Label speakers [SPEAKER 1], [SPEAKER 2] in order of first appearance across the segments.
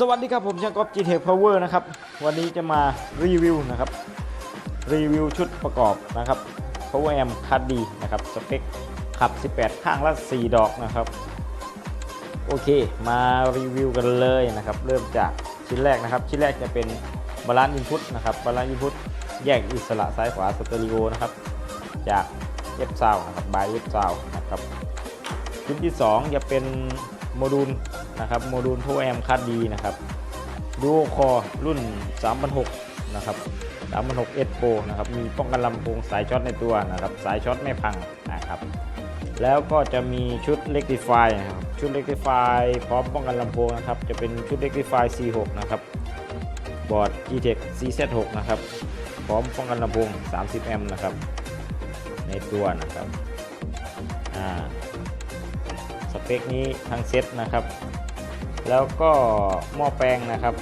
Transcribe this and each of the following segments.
[SPEAKER 1] สวัสดีครับผมช่างก๊อฟ GTEC Power นะครับ วันนี้จะมารีวิวนะครับ รีวิวชุดประกอบนะครับ Power Amp คัดดีนะครับ สเปคขับ 18 ข้างละ 4 ดอกนะครับ โอเค มารีวิวกันเลยนะครับ เริ่มจากชิ้นแรกนะครับ ชิ้นแรกจะเป็นบาลานซ์อินพุตนะครับบาลานซ์อินพุตแยกอิสระซ้ายขวาสเตอริโอนะครับ จากเอฟซาวนะครับบายเอฟซาวนะครับชิ้นที่ 2 จะเป็นโมดูล นะครับโมดูล Power Amp คัดดีนะครับดูคอรุ่น 3006 นะครับ 3006 S Pro นะครับ มีป้องกันลำโพงสายช็อตในตัวนะครับ สายช็อตไม่พังนะครับ แล้วก็จะมีชุด Rectify นะครับ ชุด Rectify พร้อมป้องกันลำโพงนะครับ จะเป็นชุด Rectify C6 นะครับ บอร์ด G-Tech CZ6 นะครับ พร้อมป้องกันลำโพง 30 แอมป์นะครับ ในตัวนะครับ อ่า สเปคนี้ทั้งเซตนะครับ แล้วก็หม้อแปลงนะครับ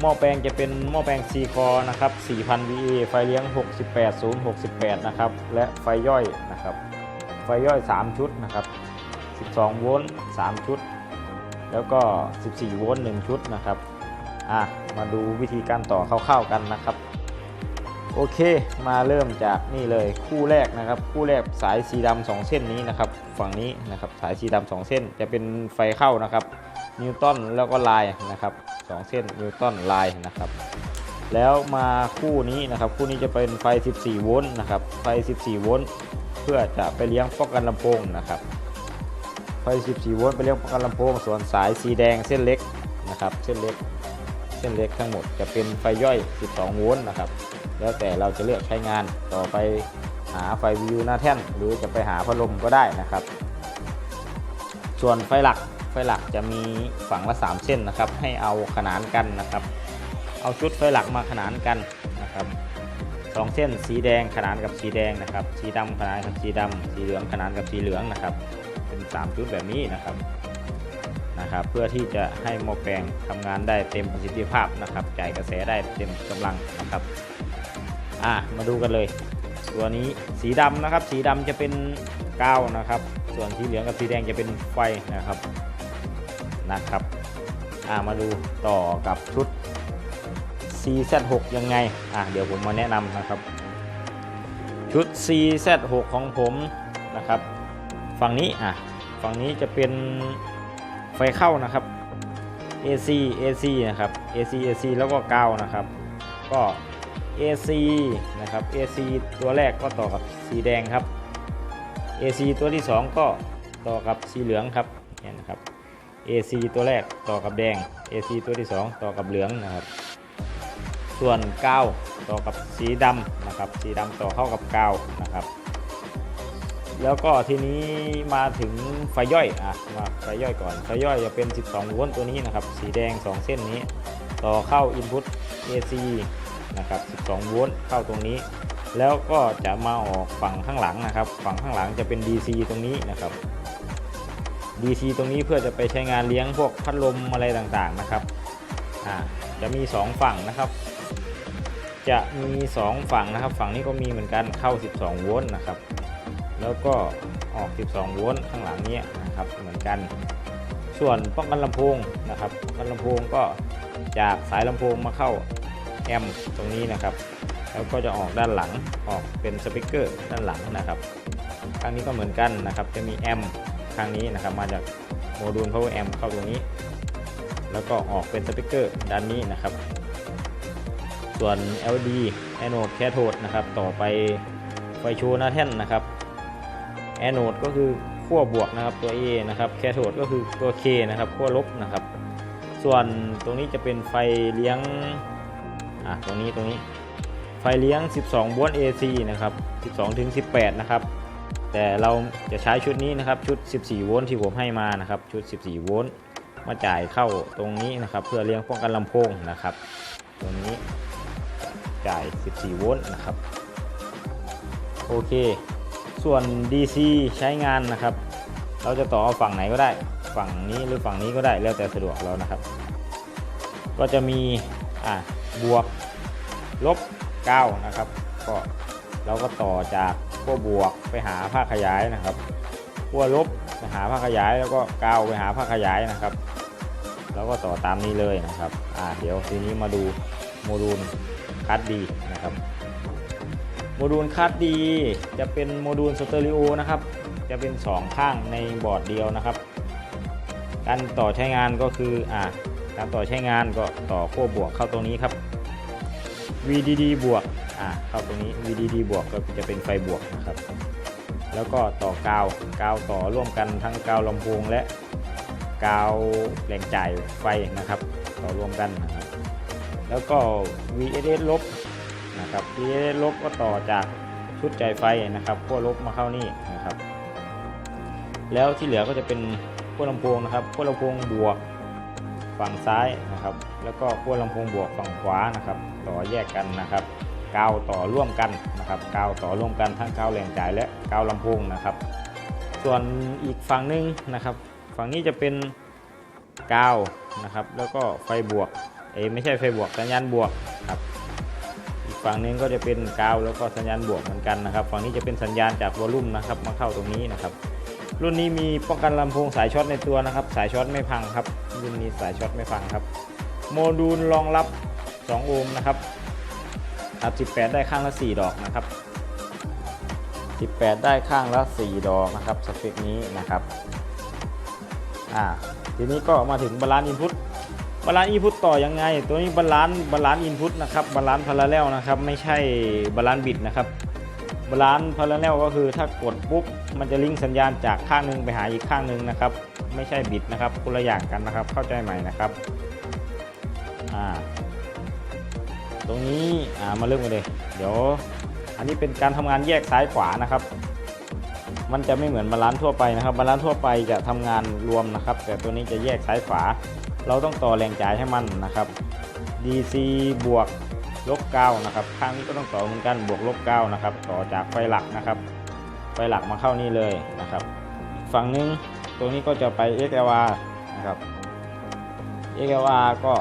[SPEAKER 1] หม้อแปลงจะเป็นหม้อแปลงซีคอนะครับ 4,000 VA ไฟเลี้ยง 68 0 68 นะครับ และไฟย่อยนะครับ ไฟย่อย 3 ชุดนะครับ 12 โวลต์ 3 ชุด แล้วก็ 14 โวลต์ 1 ชุดนะครับอะมาดูวิธีการต่อคร่าวๆกันนะครับ โอเค มาเริ่มจากนี่เลยคู่แรกนะครับ คู่แรกสายสีดำสองเส้นนี้นะครับ ฝั่งนี้นะครับสายสีดำสองเส้นจะเป็นไฟเข้านะครับนิวตันแล้วก็ลายนะครับสองเส้นนิวตันลายนะครับแล้วมาคู่นี้นะครับคู่นี้จะเป็นไฟ 14 โวลต์นะครับไฟ 14 โวลต์เพื่อจะไปเลี้ยงป้องกันลำโพงนะครับไฟ 14 โวลต์ไปเลี้ยงป้องกันลำโพงส่วนสายสีแดงเส้นเล็กนะครับเส้นเล็กเส้นเล็กทั้งหมดจะเป็นไฟย่อย 12 โวลต์นะครับแล้วแต่เราจะเลือกใช้งานต่อไป หาไฟวิวหน้าแท่น หรือจะไปหาพัดลมก็ได้นะครับ ส่วนไฟหลักไฟหลักจะมีฝั่งละ 3 เส้นนะครับ ให้เอาขนานกันนะครับ เอาชุดไฟหลักมาขนานกันนะครับสองเส้นสีแดงขนานกับสีแดงนะครับ สีดำขนานกับสีดำสีเหลืองขนานกับสีเหลืองนะครับ เป็น 3 ชุดแบบนี้นะครับนะครับ เพื่อที่จะให้หม้อแปลงทำงานได้เต็มประสิทธิภาพนะครับ จ่ายกระแสได้เต็มกำลังนะครับ อะมาดูกันเลย ตัวนี้สีดำนะครับ สีดำจะเป็นกาวนะครับ ส่วนสีเหลืองกับสีแดงจะเป็นไฟนะครับนะครับอะมาดูต่อกับชุด CZ6 ยังไงอะเดี๋ยวผมมาแนะนำนะครับ ชุด CZ6 ของผมนะครับ ฝั่งนี้อะฝั่งนี้จะเป็นไฟเข้านะครับ AC AC นะครับ AC AC แล้วก็กาวนะครับ ก็ AC นะครับ AC ตัวแรกก็ต่อกับสีแดงครับ AC ตัวที่ 2 ก็ต่อกับสีเหลืองครับเนี่ยนะครับ AC ตัวแรกต่อกับแดง AC ตัวที่ 2 ต่อกับเหลืองนะครับ ส่วนกาวต่อกับสีดำนะครับ สีดำต่อเข้ากับกาวนะครับ แล้วก็ทีนี้มาถึงไฟย่อยอะมาไฟย่อยก่อนไฟย่อยจะเป็น 12โวลต์ตัวนี้นะครับ สีแดง 2 เส้นนี้ ต่อเข้า input AC นะครับ 12 โวลต์เข้าตรงนี้ แล้วก็จะมาออกฝั่งข้างหลังนะครับ ฝั่งข้างหลังจะเป็น DC ตรงนี้นะครับ DC ตรงนี้เพื่อจะไปใช้งานเลี้ยงพวกพัดลมอะไรต่างๆนะครับอ่าจะมี 2 ฝั่งนะครับ จะมี 2 ฝั่งนะครับ ฝั่งนี้ก็มีเหมือนกันเข้า 12 โวลต์นะครับ แล้วก็ออก 12 โวลต์ข้างหลังเนี้ยนะครับเหมือนกันส่วนป้องกันลำโพงนะครับป้องกันลำโพงก็จากสายลำโพงมาเข้า แอมป์ตรงนี้นะครับ แล้วก็จะออกด้านหลังออกเป็นสปีกเกอร์ด้านหลังนะครับข้างนี้ก็เหมือนกันนะครับ จะมีแอมป์ข้างนี้นะครับ มาจากโมดูล power amp เข้าตรงนี้ แล้วก็ออกเป็นสปีกเกอร์ด้านนี้นะครับ ส่วน LED Anode Cathode นะครับ ต่อไปไฟโชว์หน้าแท่นนะครับ Anode ก็คือขั้วบวกนะครับตัว A นะครับ Cathode ก็คือตัว K นะครับขั้วลบนะครับ ส่วนตรงนี้จะเป็นไฟเลี้ยง อะตรงนี้ตรงนี้ไฟเลี้ยง 12โวลต์ AC นะครับ 12ถึง18 นะครับ แต่เราจะใช้ชุดนี้นะครับ ชุด 14โวลต์ที่ผมให้มานะครับ ชุด 14โวลต์มาจ่ายเข้าตรงนี้นะครับ เพื่อเลี้ยงป้องกันลำโพงนะครับ ตรงนี้จ่าย 14โวลต์นะครับ โอเค ส่วน DC ใช้งานนะครับ เราจะต่อฝั่งไหนก็ได้ ฝั่งนี้หรือฝั่งนี้ก็ได้แล้วแต่สะดวกเรานะครับ ก็จะมีอะ บวกลบ9นะครับ ก็เราก็ต่อจากขั้วบวกไปหาภาคขยายนะครับขั้วลบไปหาภาคขยายแล้วก็9ไปหาภาคขยายนะครับ แล้วก็ต่อตามนี้เลยนะครับอ่าเดี๋ยวทีนี้มาดูโมดูลคัดดีนะครับ โมดูลคัดดีจะเป็นโมดูลสเตอริโอนะครับ จะเป็น 2 ข้างในบอร์ดเดียวนะครับการต่อใช้งานก็คืออ่าการต่อใช้งานก็ต่อขั้วบวกเข้าตรงนี้ครับ VDD บวกอ่าเข้าตรงนี้ VDD บวกก็จะเป็นไฟบวกนะครับ แล้วก็ต่อกาวกาวต่อร่วมกันทั้งกาวลำโพงและกาวแหล่งจ่ายไฟนะครับ ต่อร่วมกันนะครับ แล้วก็ VSS ลบนะครับ VSS ลบก็ต่อจากชุดจ่ายไฟนะครับขั้วลบมาเข้านี่นะครับ แล้วที่เหลือก็จะเป็นขั้วลำโพงนะครับขั้วลำโพงบวก ฝั่งซ้ายนะครับ แล้วก็ขั้วลำโพงบวกฝั่งขวานะครับ ต่อแยกกันนะครับกาวต่อร่วมกันนะครับกาวต่อร่วมกันทั้งกาวแหล่งจ่ายและกาวลำโพงนะครับ ส่วนอีกฝั่งหนึงนะครับ ฝั่งนี้จะเป็นกาวนะครับ แล้วก็ไฟบวกเอไม่ใช่ไฟบวกสัญญาณบวกครับอีกฝั่งหนึงก็จะเป็นกาวแล้วก็สัญญาณบวกเหมือนกันนะครับ ฝั่งนี้จะเป็นสัญญาณจากวอลลุ่มนะครับ มาเข้าตรงนี้นะครับ รุ่นนี้มีป้องกันลำโพงสายช็อตในตัวนะครับ สายช็อตไม่พังครับ รุ่นนี้สายช็อตไม่พังครับ โมดูลรองรับ 2 โอห์มนะครับอัด18 ได้ข้างละ 4 ดอกนะครับ 18 ได้ข้างละ 4 ดอกนะครับสเปคนี้นะครับ อ่า ทีนี้ก็มาถึงบาลานซ์อินพุตบาลานซ์อินพุตต่อยังไง ตัวนี้บาลานซ์บาลานซ์อินพุตนะครับ บาลานซ์พาราเรลนะครับ ไม่ใช่บาลานซ์บิดนะครับ บาลานซ์พาราเรลก็คือถ้ากดปุ๊บมันจะลิงก์สัญญาณจากข้างหนึงไปหาอีกข้างหนึงนะครับ ไม่ใช่บิดนะครับคนละอย่างกันนะครับ เข้าใจใหม่นะครับอ่าตรงนี้อ่ามาเริ่มกันเลย เดี๋ยว อันนี้เป็นการทำงานแยกซ้ายขวานะครับ มันจะไม่เหมือนบาลานซ์ทั่วไปนะครับบาลานซ์ทั่วไปจะทำงานรวมนะครับ แต่ตัวนี้จะแยกซ้ายขวา เราต้องต่อแรงจ่ายให้มันนะครับ DC บวก ลบ9นะครับข้างนี้ก็ต้องต่อเหมือนกันบวกลบ9นะครับต่อจากไฟหลักนะครับไฟหลักมาเข้านี่เลยนะครับฝั่งหนึงตรงนี้ก็จะไป XLR นะครับ XLR ก็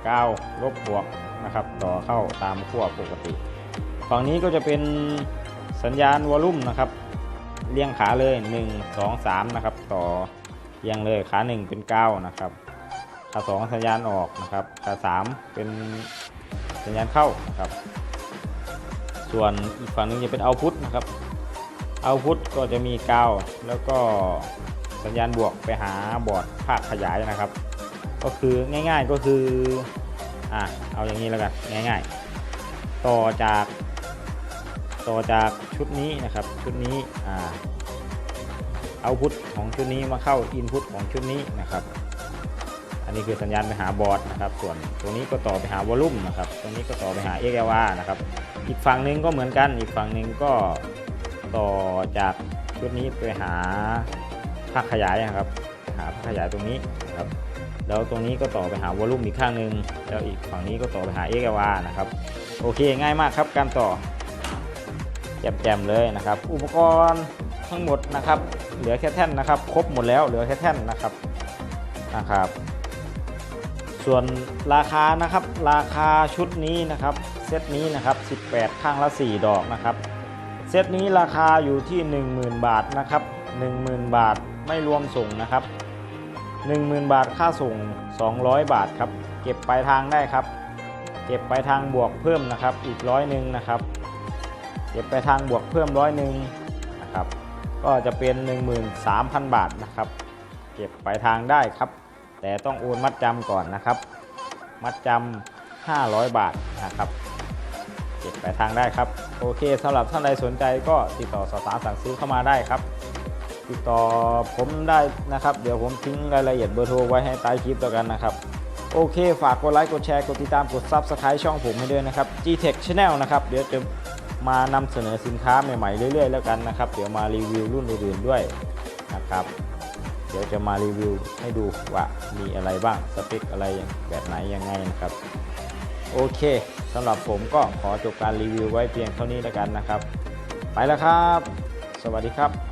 [SPEAKER 1] 9ลบบวกนะครับต่อเข้าตามขั้วปกติ ฝั่งนี้ก็จะเป็นสัญญาณวอลลุ่มนะครับเรียงขาเลย 1 2 3นะครับต่อเรียงเลยขา 1 เป็น 9 นะครับขา2สัญญาณออกนะครับขา3เป็น สัญญาณเข้านะครับ ส่วนอีกฝั่งหนึงจะเป็นเอาพุทนะครับเอาพุทก็จะมีกาวแล้วก็สัญญาณบวกไปหาบอร์ดภาคขยายนะครับ ก็คือง่ายๆก็คืออะเอาอย่างนี้แล้วกันง่ายๆ ต่อจากต่อจากชุดนี้นะครับชุดนี้อ่าเอาพุทของชุดนี้มาเข้าอินพุตของชุดนี้นะครับ นนี้คือสัญญาณไปหาบอร์ดนะครับ ส่วนตรงนี้ก็ต่อไปหาวอลลุ่มนะครับ ตรงนี้ก็ต่อไปหา XLR นะครับ อีกฝั่งหนึ่งก็เหมือนกัน อีกฝั่งหนึ่งก็ต่อจากชุดนี้ไปหาภาคขยายนะครับ หาภาคขยายตรงนี้นะครับ แล้วตรงนี้ก็ต่อไปหาวอลลุ่มอีกข้างหนึ่งแล้วอีกฝั่งนี้ก็ต่อไปหา XLR นะครับ โอเคง่ายมากครับการต่อแจ่มๆเลยนะครับ อุปกรณ์ทั้งหมดนะครับ เหลือแค่แท่นนะครับ ครบหมดแล้วเหลือแค่แท่นนะครับนะครับ ส่วนราคานะครับราคาชุดนี้นะครับเซตนี้นะครับ 18 ข้างละ 4 ดอกนะครับ เซตนี้ราคาอยู่ที่ 10,000 บาทนะครับ10,000 บาทไม่รวมส่งนะครับ 10,000 บาทค่าส่ง 200 บาทครับ เก็บปลายทางได้ครับ เก็บปลายทางบวกเพิ่มนะครับอีกร้อยหนึ่งนะครับ เก็บปลายทางบวกเพิ่มร้อยหนึ่งนะครับ ก็จะเป็น 13,000 บาทนะครับ เก็บปลายทางได้ครับ แต่ต้องโอนมัดจำก่อนนะครับ มัดจำ500 บาทนะครับเก็บปลายทางได้ครับ โอเคสำหรับท่านใดสนใจก็ติดต่อสอบถามสั่งซื้อเข้ามาได้ครับ ติดต่อผมได้นะครับ เดี๋ยวผมทิ้งรายละเอียดเบอร์โทรไว้ให้ใต้คลิปแล้วกันนะครับ โอเค ฝากกดไลค์กดแชร์กดติดตามกด Subscribe ช่องผมให้ด้วยนะครับ Gtech Channel นะครับเดี๋ยวจะมานำเสนอสินค้าใหม่ๆเรื่อยๆแล้วกันนะครับ เดี๋ยวมารีวิวรุ่นอื่นๆด้วยนะครับ เดี๋ยวจะมารีวิวให้ดูว่ามีอะไรบ้างสเปคอะไรแบบไหนยังไงนะครับ โอเคสำหรับผมก็ขอจบการรีวิวไว้เพียงเท่านี้แล้วกันนะครับ ไปแล้วครับ สวัสดีครับ